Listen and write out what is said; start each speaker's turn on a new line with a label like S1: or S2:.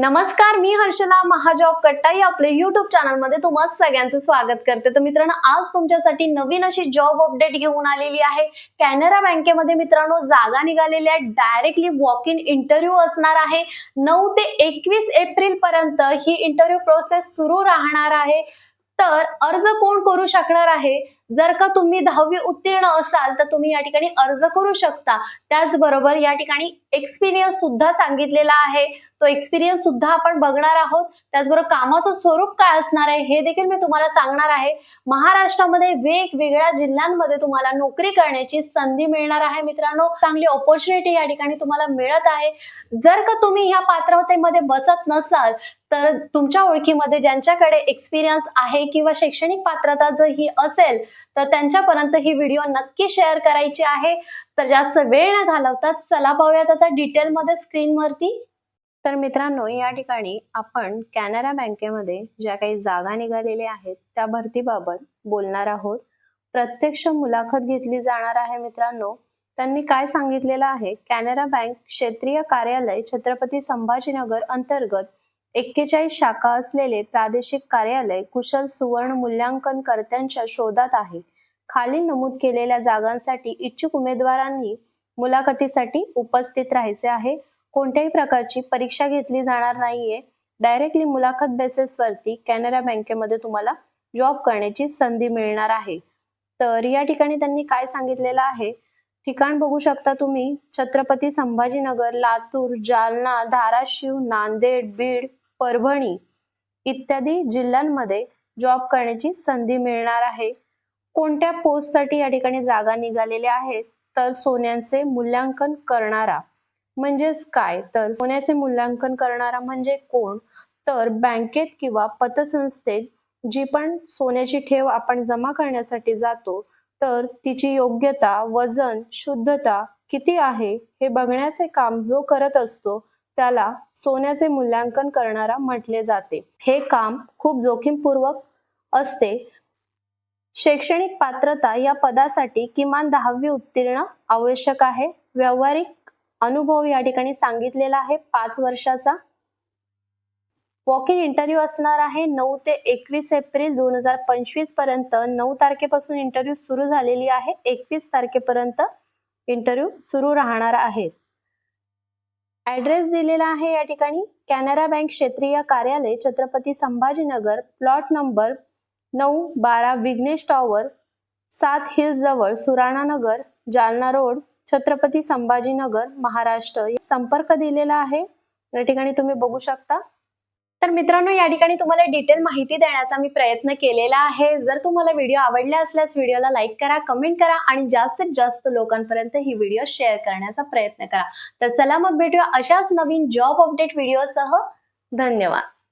S1: नमस्कार मी हर्षला महाजॉब कट्टाई. आपले आपल्या युट्यूब चॅनलमध्ये तुम्हा सगळ्यांचं स्वागत करते. तर मित्रांनो आज तुमच्यासाठी नवीन अशी जॉब अपडेट घेऊन आलेली आहे. कॅनरा बँकेमध्ये मित्रांनो जागा निघालेल्या डायरेक्टली वॉक इन इंटरव्ह्यू असणार आहे. नऊ ते एकवीस एप्रिल पर्यंत ही इंटरव्ह्यू प्रोसेस सुरू राहणार आहे. तर अर्ज कोण करू शकणार आहे? जर का तुम्ही दहावी उत्तीर्ण असाल तर तुम्ही या ठिकाणी अर्ज करू शकता. त्याचबरोबर या ठिकाणी एक्सपिरियन्स सुद्धा सांगितलेला आहे. तो एक्सपिरियन्स सुद्धा आपण बघणार आहोत. त्याचबरोबर कामाचं स्वरूप काय असणार आहे हे देखील मी तुम्हाला सांगणार आहे. महाराष्ट्रामध्ये वेगवेगळ्या जिल्ह्यांमध्ये तुम्हाला नोकरी करण्याची संधी मिळणार आहे मित्रांनो. चांगली ऑपॉर्च्युनिटी या ठिकाणी तुम्हाला मिळत आहे. जर का तुम्ही ह्या पात्रतेमध्ये बसत नसाल तर तुमच्या ओळखीमध्ये ज्यांच्याकडे एक्सपिरियन्स आहे किंवा शैक्षणिक पात्रता जर ही असेल तर त्यांच्यापर्यंत ही व्हिडिओ नक्की शेअर करायची आहे. तर जास्त वेळ न घालवता चला पाहूयात आता डिटेलमध्ये स्क्रीनवरती तर मित्रांनो या ठिकाणी आपण कॅनरा बँकेमध्ये ज्या काही जागा निघालेल्या आहेत त्या भरतीबाबत बोलणार आहोत. प्रत्यक्ष मुलाखत घेतली जाणार आहे मित्रांनो. त्यांनी काय सांगितलेलं आहे? कॅनरा बँक क्षेत्रीय कार्यालय छत्रपती संभाजीनगर अंतर्गत एक्केचाळीस शाखा असलेले प्रादेशिक कार्यालय कुशल सुवर्ण मूल्यांकन कर्त्यांच्या शोधात आहे. खाली नमूद केलेल्या जागांसाठी इच्छुक उमेदवारांनी मुलाखतीसाठी उपस्थित राहायचे आहे. कोणत्याही प्रकारची परीक्षा घेतली जाणार नाहीये. डायरेक्टली मुलाखत बेसिसवरती कॅनरा बँकेमध्ये तुम्हाला जॉब करण्याची संधी मिळणार आहे. तर या ठिकाणी त्यांनी काय सांगितलेलं आहे? ठिकाण बघू शकता तुम्ही. छत्रपती संभाजीनगर लातूर जालना धाराशिव नांदेड बीड परभणी इत्यादी जिल्ह्यांमध्ये जॉब करण्याची संधी मिळणार आहे. कोणत्या पोस्टसाठी या ठिकाणी जागा निघालेल्या आहेत तर सोन्याचे मूल्यांकन करणारा म्हणजेच काय? तर सोन्याचे मूल्यांकन करणारा म्हणजे कोण? तर बँकेत किंवा पतसंस्थेत जी पण सोन्याची ठेव आपण जमा करण्यासाठी जातो तर तिची योग्यता वजन शुद्धता किती आहे हे बघण्याचे काम जो करत असतो त्याला सोन्याचे मूल्यांकन करणारा म्हटले जाते. हे काम खूप जोखीमपूर्वक असते. शैक्षणिक पात्रता या पदासाठी किमान दहावी उत्तीर्ण आवश्यक आहे. व्यावहारिक अनुभव या ठिकाणी सांगितलेला आहे. पाच वर्षाचा. वॉक इन इंटरव्ह्यू असणार आहे. नऊ ते एकवीस एप्रिल दोन हजार पंचवीसपर्यंत नऊ तारखेपासून इंटरव्ह्यू सुरू झालेली आहे. एकवीस तारखेपर्यंत इंटरव्ह्यू सुरू राहणार आहेत. ऍड्रेस दिलेला आहे या ठिकाणी. कॅनरा बँक क्षेत्रीय कार्यालय छत्रपती संभाजीनगर प्लॉट नंबर नऊ बारा विघ्नेश टॉवर सात हिल्स जवळ सुराणा नगर जालना रोड छत्रपती संभाजीनगर महाराष्ट्र. संपर्क दिलेला आहे. या ठिकाणी तुम्ही बघू शकता. तर मित्रांनो या ठिकाणी तुम्हाला डिटेल माहिती देण्याचा मी प्रयत्न केलेला आहे. जर तुम्हाला व्हिडिओ आवडला असल्यास व्हिडिओला लाईक करा कमेंट करा आणि जास्तीत जास्त लोकांपर्यंत ही व्हिडिओ शेअर करण्याचा प्रयत्न करा. तर चला मग भेटूया अशाच नवीन जॉब अपडेट व्हिडिओसह धन्यवाद.